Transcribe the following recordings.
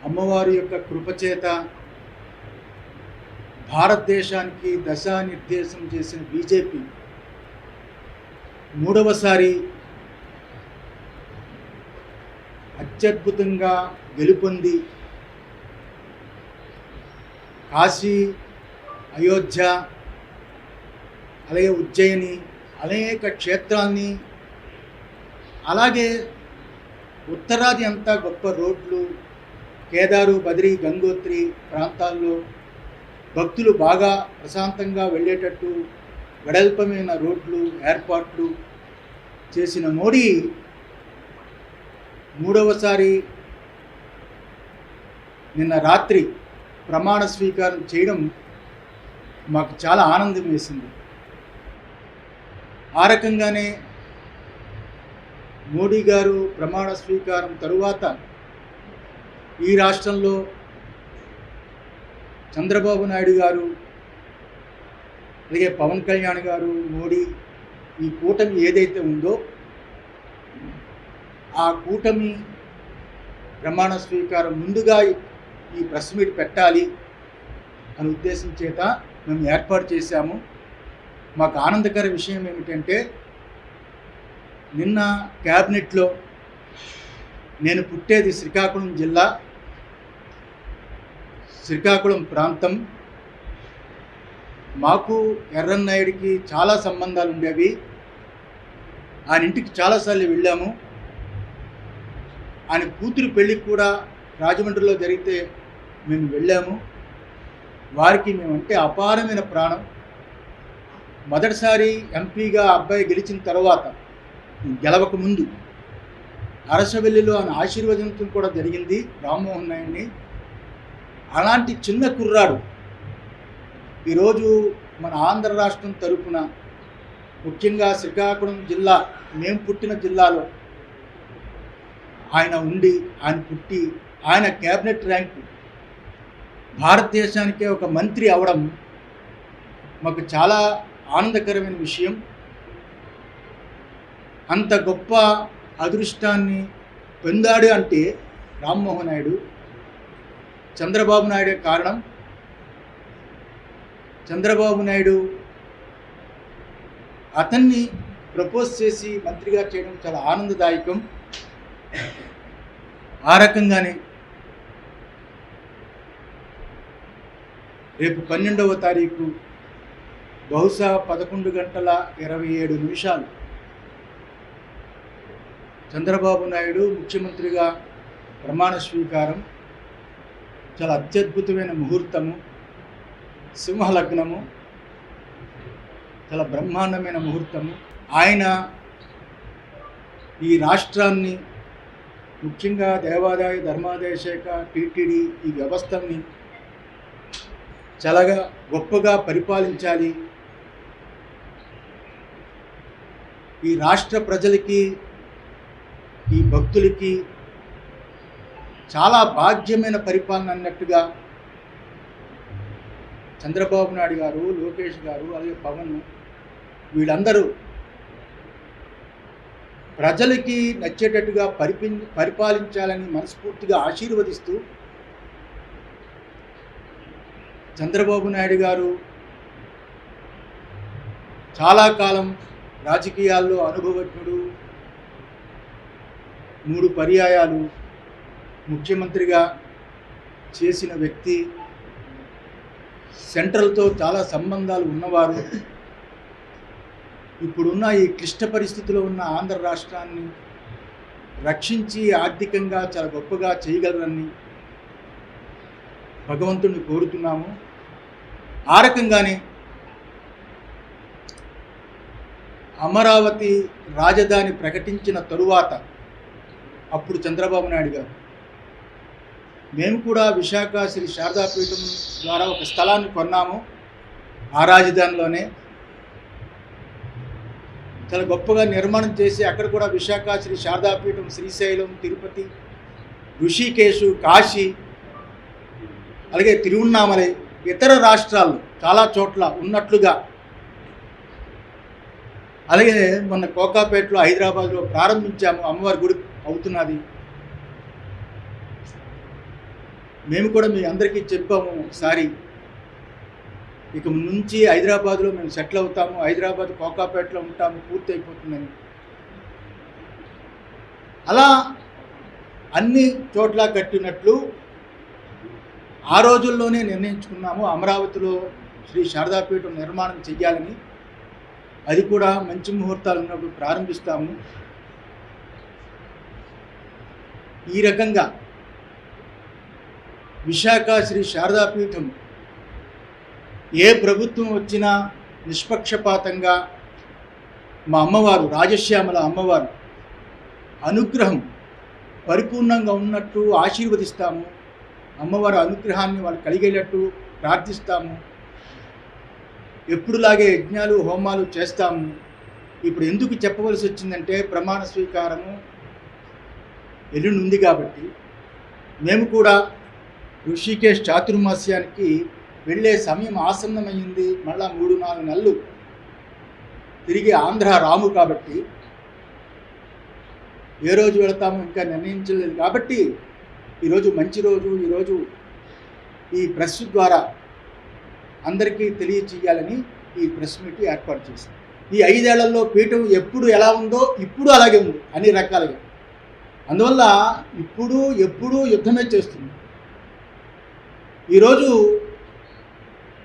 అమ్మవారి యొక్క కృపచేత భారతదేశానికి దశానిర్దేశం చేసిన బీజేపీ మూడవసారి అత్యద్భుతంగా గెలుపొంది కాశీ అయోధ్య అలాగే ఉజ్జయిని అనేక క్షేత్రాల్ని అలాగే ఉత్తరాది అంతా గొప్ప రోడ్లు కేదారు బద్రి గంగోత్రి ప్రాంతాల్లో భక్తులు బాగా ప్రశాంతంగా వెళ్ళేటట్టు వెడల్పమైన రోడ్లు ఏర్పాట్లు చేసిన మోడీ మూడవసారి నిన్న రాత్రి ప్రమాణ స్వీకారం చేయడం మాకు చాలా ఆనందం వేసింది ఆ రకంగానే మోడీ గారు ప్రమాణ స్వీకారం తరువాత ఈ రాష్ట్రంలో చంద్రబాబు నాయుడు గారు అలాగే పవన్ కళ్యాణ్ గారు మోడీ ఈ కూటమి ఏదైతే ఉందో ఆ కూటమి ప్రమాణ స్వీకారం ముందుగా ఈ ప్రెస్ మీట్ పెట్టాలి అని ఉద్దేశం చేత మేము ఏర్పాటు చేశాము. మాకు ఆనందకర విషయం ఏమిటంటే నిన్న క్యాబినెట్లో నేను పుట్టేది శ్రీకాకుళం జిల్లా. శ్రీకాకుళం ప్రాంతం. మాకు ఎర్రన్నాయుడికి చాలా సంబంధాలు ఉండేవి. ఆయన ఇంటికి చాలాసార్లు వెళ్ళాము. ఆయన కూతురు పెళ్ళికి కూడా రాజమండ్రిలో జరిగితే మేము వెళ్ళాము. వారికి మేమంటే అపారమైన ప్రాణం. మొదటిసారి ఎంపీగా అబ్బాయి గెలిచిన తర్వాత గెలవక ముందు అరసవెల్లిలో ఆయన ఆశీర్వదించడం కూడా జరిగింది. రామ్మోహన్ నాయుడిని అలాంటి చిన్న కుర్రాడు. ఈరోజు మన ఆంధ్ర రాష్ట్రం తరపున ముఖ్యంగా శ్రీకాకుళం జిల్లా మేము పుట్టిన జిల్లాలో ఆయన ఉండి ఆయన పుట్టి ఆయన క్యాబినెట్ ర్యాంకు భారతదేశానికే ఒక మంత్రి అవడం మాకు చాలా ఆనందకరమైన విషయం. అంత గొప్ప అదృష్టాన్ని పొందాడు అంటే రామ్మోహన్ నాయుడు. చంద్రబాబు నాయుడు కారణం? చంద్రబాబు నాయుడు అతన్ని ప్రపోజ్ చేసి మంత్రిగా చేయడం చాలా ఆనందదాయకం. ఆ రకంగానే రేపు పన్నెండవ తారీఖు బహుశా పదకొండు గంటల ఇరవై ఏడు నిమిషాలు చంద్రబాబు నాయుడు ముఖ్యమంత్రిగా ప్రమాణ స్వీకారం చాలా అత్యద్భుతమైన ముహూర్తము సింహలగ్నము చాలా బ్రహ్మాండమైన ముహూర్తము. ఆయన ఈ రాష్ట్రాన్ని ముఖ్యంగా దేవాదాయ ధర్మాదాయ శాఖ టీటీడీ ఈ వ్యవస్థని చాలాగా గొప్పగా పరిపాలించాలి. ఈ రాష్ట్ర ప్రజలకి ఈ భక్తులకి చాలా భాగ్యమైన పరిపాలన అన్నట్టుగా చంద్రబాబు నాయుడు గారు లోకేష్ గారు అలాగే పవన్ వీళ్ళందరూ ప్రజలకి నచ్చేటట్టుగా పరిపి పరిపాలించాలని మనస్ఫూర్తిగా ఆశీర్వదిస్తూ చంద్రబాబు నాయుడు గారు చాలా కాలం రాజకీయాల్లో అనుభవజ్ఞుడు మూడు పర్యాయాలు ముఖ్యమంత్రిగా చేసిన వ్యక్తి సెంట్రల్తో చాలా సంబంధాలు ఉన్నవారు. ఇప్పుడున్న ఈ క్లిష్ట పరిస్థితిలో ఉన్న ఆంధ్ర రాష్ట్రాన్ని రక్షించి ఆర్థికంగా చాలా గొప్పగా చేయగలరని భగవంతుడిని కోరుతున్నాము. ఆ రకంగానే అమరావతి రాజధాని ప్రకటించిన తరువాత అప్పుడు చంద్రబాబు నాయుడు గారు మేము కూడా విశాఖ శ్రీ శారదాపీఠం ద్వారా ఒక స్థలాన్ని కొన్నాము. ఆ రాజధానిలోనే. చాలా గొప్పగా నిర్మాణం చేసి అక్కడ కూడా విశాఖ శ్రీ శారదాపీఠం శ్రీశైలం తిరుపతి ఋషికేశు కాశీ అలాగే తిరువన్నామలై ఇతర రాష్ట్రాల్లో చాలా చోట్ల ఉన్నట్లుగా. అలాగే మొన్న కోకాపేటలో హైదరాబాద్లో ప్రారంభించాము. అమ్మవారి గుడి అవుతున్నది. మేము కూడా మీ అందరికీ చెప్పాము ఒకసారి. ఇక నుంచి హైదరాబాద్లో మేము సెటిల్ అవుతాము హైదరాబాద్ కోకాపేటలో ఉంటాము పూర్తి అయిపోతుందని అలా అన్ని చోట్ల కట్టినట్లు ఆ రోజుల్లోనే నిర్ణయించుకున్నాము. అమరావతిలో శ్రీ శారదాపీఠం నిర్మాణం చెయ్యాలని. అది కూడా మంచి ముహూర్తాలు ఉన్నప్పుడు ప్రారంభిస్తాము. ఈ రకంగా విశాఖ శ్రీ శారదాపీఠం ఏ ప్రభుత్వం వచ్చినా నిష్పక్షపాతంగా మా అమ్మవారు రాజశ్యామల అమ్మవారు అనుగ్రహం పరిపూర్ణంగా ఉన్నట్టు ఆశీర్వదిస్తాము. అమ్మవారి అనుగ్రహాన్ని వాళ్ళు కలిగేటట్టు ప్రార్థిస్తాము. ఎప్పుడులాగే యజ్ఞాలు హోమాలు చేస్తాము. ఇప్పుడు ఎందుకు చెప్పవలసి వచ్చిందంటే ప్రమాణ స్వీకారము ఎల్లుండి ఉంది కాబట్టి మేము కూడా ఋషికేష్ చాతుర్మాస్యానికి వెళ్ళే సమయం ఆసన్నమైంది. మళ్ళా మూడు నాలుగు నెలలు తిరిగి ఆంధ్ర రాము కాబట్టి ఏ రోజు వెళతామో ఇంకా నిర్ణయించలేదు కాబట్టి ఈరోజు మంచి రోజు ఈరోజు ఈ ప్రెస్ ద్వారా అందరికీ తెలియచేయాలని ఈ ప్రెస్ మీట్ ఏర్పాటు చేసింది ఈ ఐదేళ్ళలో పీఠం ఎప్పుడు ఎలా ఉందో ఇప్పుడు అలాగే ఉంది అన్ని రకాలుగా. అందువల్ల ఇప్పుడు ఎప్పుడూ యుద్ధమే చేస్తుంది. ఈరోజు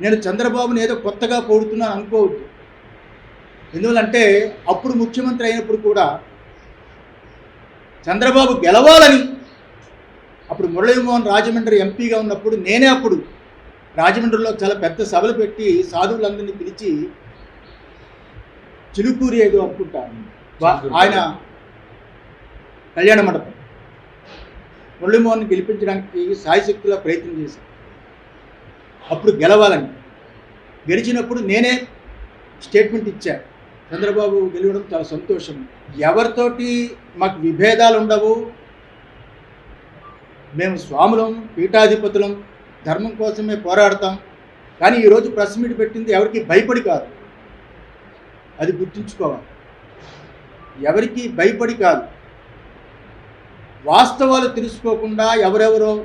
నేను చంద్రబాబుని ఏదో కొత్తగా పొడుతున్నాను అనుకోవద్దు. ఎందువల్లంటే అప్పుడు ముఖ్యమంత్రి అయినప్పుడు కూడా చంద్రబాబు గెలవాలని అప్పుడు మురళీమోహన్ రాజమండ్రి ఎంపీగా ఉన్నప్పుడు నేనే అప్పుడు రాజమండ్రిలో చాలా పెద్ద సభలు పెట్టి సాధువులందరినీ పిలిచి చిలుకూరి ఏదో అనుకుంటాను. ఆయన కళ్యాణ మండపం. మురళీమోహన్ గెలిపించడానికి సాయశక్తిలో ప్రయత్నం చేశాను అప్పుడు గెలవాలని. గెలిచినప్పుడు నేనే స్టేట్మెంట్ ఇచ్చా. చంద్రబాబు గెలవడం చాలా సంతోషం. ఎవరితోటి మాకు విభేదాలు ఉండవు. మేము స్వాములం పీఠాధిపతులం ధర్మం కోసమే పోరాడతాం. కానీ ఈరోజు ప్రెస్ మీట్ పెట్టింది ఎవరికి భయపడి కాదు. అది గుర్తుంచుకోవాలి. ఎవరికి భయపడి కాదు. వాస్తవాలు తెలుసుకోకుండా ఎవరెవరో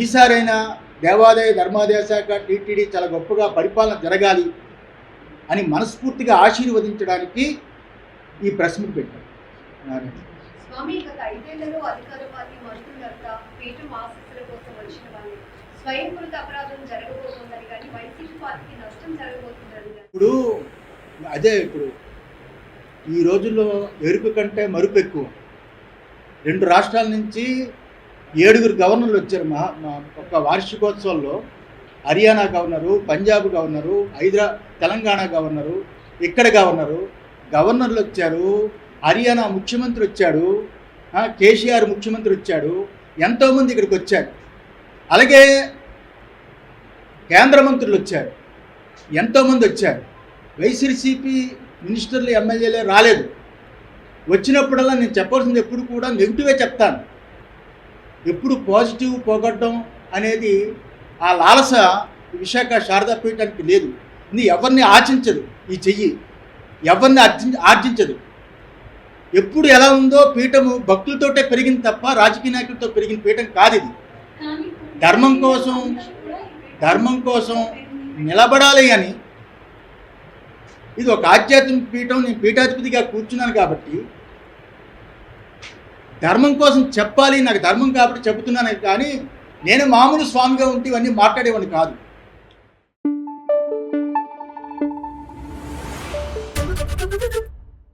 ఈసారైనా దేవాదాయ ధర్మాదాయ శాఖ టీటీడీ చాలా గొప్పగా పరిపాలన జరగాలి అని మనస్ఫూర్తిగా ఆశీర్వదించడానికి ఈ ప్రశ్న పెట్టారు. నారాయణ. స్వామి గత ఐదేళ్ళలో అధికార పార్టీ మంత్రులంతా పీఠం ఆశీస్సుల కోసం వచ్చిన వాళ్ళు. స్వయంకృత అపరాధం జరగబోతోందని కానీ వైసీపీ పార్టీకి నష్టం జరగబోతుందని కానీ. ఇప్పుడు అదే ఇప్పుడు ఈ రోజుల్లో ఎరుపు కంటే మరుపు ఎక్కువ. రెండు రాష్ట్రాల నుంచి ఏడుగురు గవర్నర్లు వచ్చారు మా ఒక వార్షికోత్సవంలో. హర్యానా గవర్నరు పంజాబ్ గవర్నరు హైదరా తెలంగాణ గవర్నరు ఇక్కడ గవర్నరు. గవర్నర్లు వచ్చారు. హర్యానా ముఖ్యమంత్రి వచ్చాడు. కేసీఆర్ ముఖ్యమంత్రి వచ్చాడు. ఎంతోమంది ఇక్కడికి వచ్చారు. అలాగే కేంద్ర మంత్రులు వచ్చారు. ఎంతోమంది వచ్చారు. వైసీపీ మినిస్టర్లు ఎమ్మెల్యేలే రాలేదు. వచ్చినప్పుడల్లా నేను చెప్పాల్సింది ఎప్పుడు కూడా నెగిటివే చెప్తాను. ఎప్పుడు పాజిటివ్ పోగొట్టడం అనేది ఆ లాలస విశాఖ శారదా పీఠానికి లేదు. ఇది ఎవరిని ఆర్జించదు ఈ చెయ్యి. ఎవరిని ఆర్జి ఆర్జించదు. ఎప్పుడు ఎలా ఉందో పీఠము భక్తులతోటే పెరిగింది తప్ప రాజకీయ నాయకులతో పెరిగిన పీఠం కాదు ఇది. ధర్మం కోసం ధర్మం కోసం నిలబడాలి అని ఇది ఒక ఆధ్యాత్మిక పీఠం. నేను పీఠాధిపతిగా కూర్చున్నాను కాబట్టి ధర్మం కోసం చెప్పాలి నాకు ధర్మం కాబట్టి చెబుతున్నాను కానీ నేను మామూలు స్వామిగా ఉంటే ఇవన్నీ మాట్లాడేవాడిని కాదు.